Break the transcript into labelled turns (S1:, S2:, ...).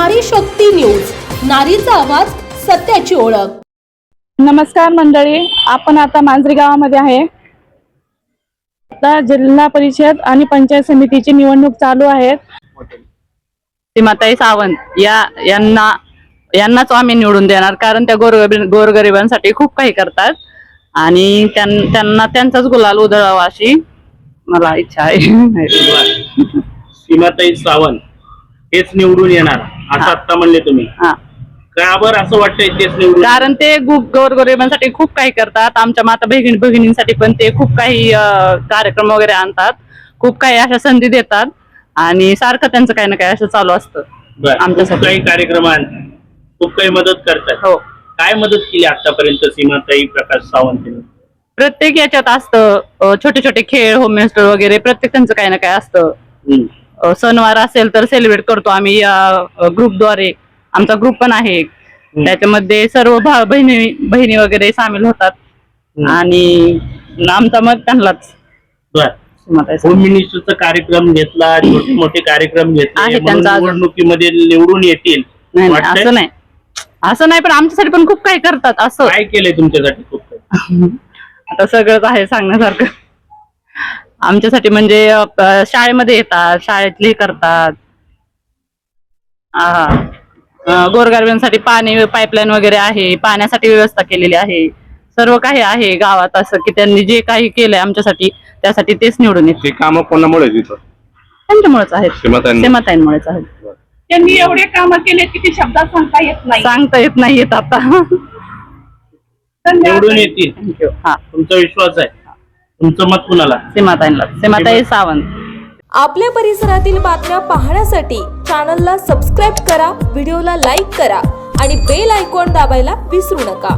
S1: नारी शक्ती न्यूज. नारीचा आवाज सत्याची ओळख.
S2: नमस्कार मंडळी आपण आता मांजरी गावामध्ये आहे. आता जिल्हा परिषद आणि पंचायत समितीची निवडणूक चालू आहे.
S3: सीमाताई सावंत या यांना यांनाच आम्ही निवडून देणार कारण त्या गोरगरी गोरगरिबांसाठी खूप काही करतात. आणि त्यां- त्यांना त्यांचाच गुलाल उधळावा अशी मला इच्छा आहे.
S4: सीमाताई सावंत हेच निवडून येणार. असं आता म्हणले तुम्ही
S3: हा.
S4: का बरं असं वाटतंय तेच निवडून
S3: कारण ते गु- गोरगरिबांसाठी खूप काही करतात आमच्या माता बहिणी भगिनींसाठी पण ते खूप काही अं, कार्यक्रम वगैरे आणतात खूप काही अशा संधी देतात आणि सारखं त्यांचं काही ना काही असं चालू असतं
S4: बरं. खूप
S3: आमच्यासाठी.
S4: काही कार्यक्रमात खूप काही मदत करतात
S3: हो
S4: काय मदत केली आतापर्यंत सीमाताई प्रकाश सावंत यांनी?
S3: प्रत्येक याच्यात असतं अं, छोटे छोटे खेळ होम मिनिस्टर वगैरे प्रत्येक त्यांचं काही ना काही असतं
S4: हम्म.
S3: सणवार असेल तर सेलिब्रेट करतो आम्ही या ग्रुपद्वारे आमचा ग्रुप पण आहे त्याच्यामध्ये सर्व भा बहिणी बहिणी वगैरे सामील होतात. आणि आमचा मत त्यांनाच.
S4: मिनिस्टरचा कार्यक्रम घेतला छोटे मोठे कार्यक्रम घेतले. निवडणुकीमध्ये निवडून येतील?
S3: असं नाही. असं नाही पण आमच्यासाठी पण खूप काही करतात असं.
S4: काय केलंय तुमच्यासाठी खूप काही?
S3: आता सगळंच आहे सांगण्यासारखं. आमच्यासाठी म्हणजे अ, शाळेमध्ये येतात शाळेतले करतात. हा. अ, गोरगरिबांसाठी पाणी पाईपलाईन वगैरे आहे पाण्यासाठी व्यवस्था केलेली आहे. सर्व काही आहे गावात असं की त्यांनी जे काही केलंय आमच्यासाठी त्यासाठी तेच निवडून येते
S5: ते काम कोणामुळे
S3: त्यांच्यामुळेच आहेत.
S5: सीमाताईंमुळे.
S3: सीमाताईंमुळेच आहेत.
S2: त्यांनी एवढे काम केले की ते शब्दात सांगता येत नाही.
S3: सांगता येत नाही येत आता
S4: निवडून येतील.
S3: थँक्यू हा.
S4: तुमचा विश्वास आहे. तुमचं मत कुणाला?
S3: सीमाताईंना सीमाताई सावंत.
S1: आपल्या परिसरातील बातम्या पाहण्यासाठी चॅनलला सबस्क्राईब करा व्हिडिओला लाईक करा आणि बेल आयकॉन दाबायला विसरू नका.